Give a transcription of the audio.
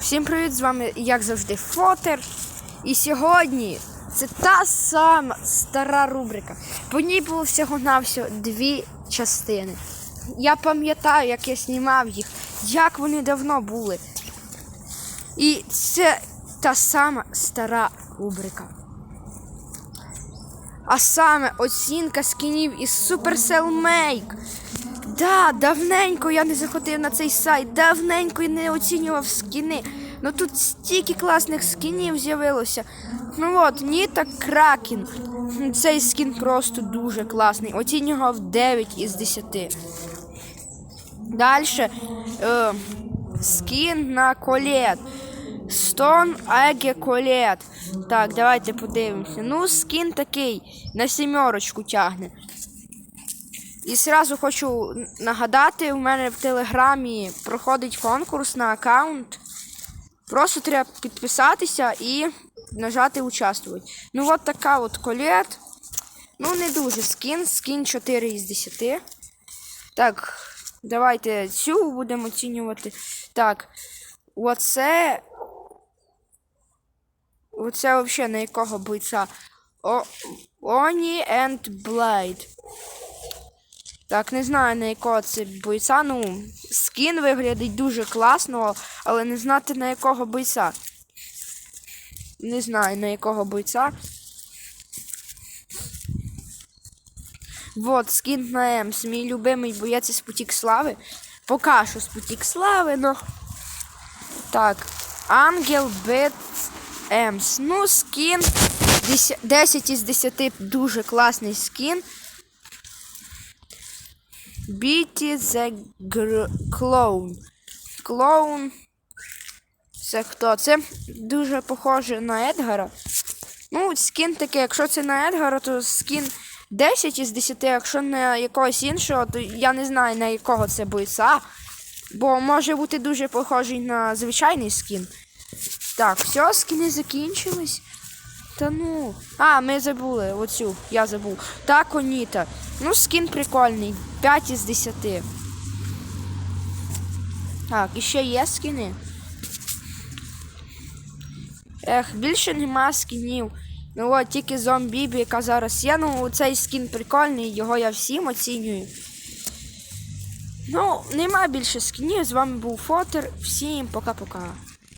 Всім привіт! З вами, як завжди, Фотер. І сьогодні це та сама стара рубрика. По ній було всього-навсього дві частини. Я пам'ятаю, як я знімав їх, як вони давно були. І це та сама стара рубрика. А саме оцінка скінів із Supercell Make. Да, давненько я не заходив на цей сайт, давненько я не оцінював скіни. Ну тут стільки класних скінів з'явилося. Ну от, Ніта Кракен. Цей скін просто дуже класний. Оцінював 9 із 10. Далі е, скін на колет. Стон Еге Колет. Так, давайте подивимося. Ну, скін такий на сімерочку тягне. І зразу хочу нагадати, у мене в телеграмі проходить конкурс на аккаунт. Просто треба підписатися і нажати участвувати. Ну от така от колет. Ну, не дуже скін. Скін 4 із 10. Так, давайте цю будемо оцінювати. Так, оце. Оце взагалі на якого бойця? О, Оні and Blade. Так, не знаю на якого це бойця. Ну, скін виглядить дуже класно, але не знати на якого бойця. Не знаю на якого бойця. Вот, скін на Емс. Мій любимий боєць із Потік Слави. Пока що з Потік Слави, но. Так. Ангел Бет Емс. Ну, скін. 10 із 10 дуже класний скін. Біті the Clown. Клоун. Це хто? Це дуже похоже на Едгара. Ну, скін такий, якщо це на Едгара, то скін 10 із 10, якщо на якогось іншого, то я не знаю на якого це бойця. Бо може бути дуже похожий на звичайний скін. Так, все, скіни закінчились. Та ну. А, ми забули оцю, я забув. Так, Оніта. Ну, скін прикольний. 5 із 10. Так, і ще є скіни. Ех, більше нема скінів. Ну от, тільки зомбібі, яка зараз є. Ну, цей скін прикольний, його я всім оцінюю. Ну, нема більше скінів. З вами був Фотер. Всім пока-пока.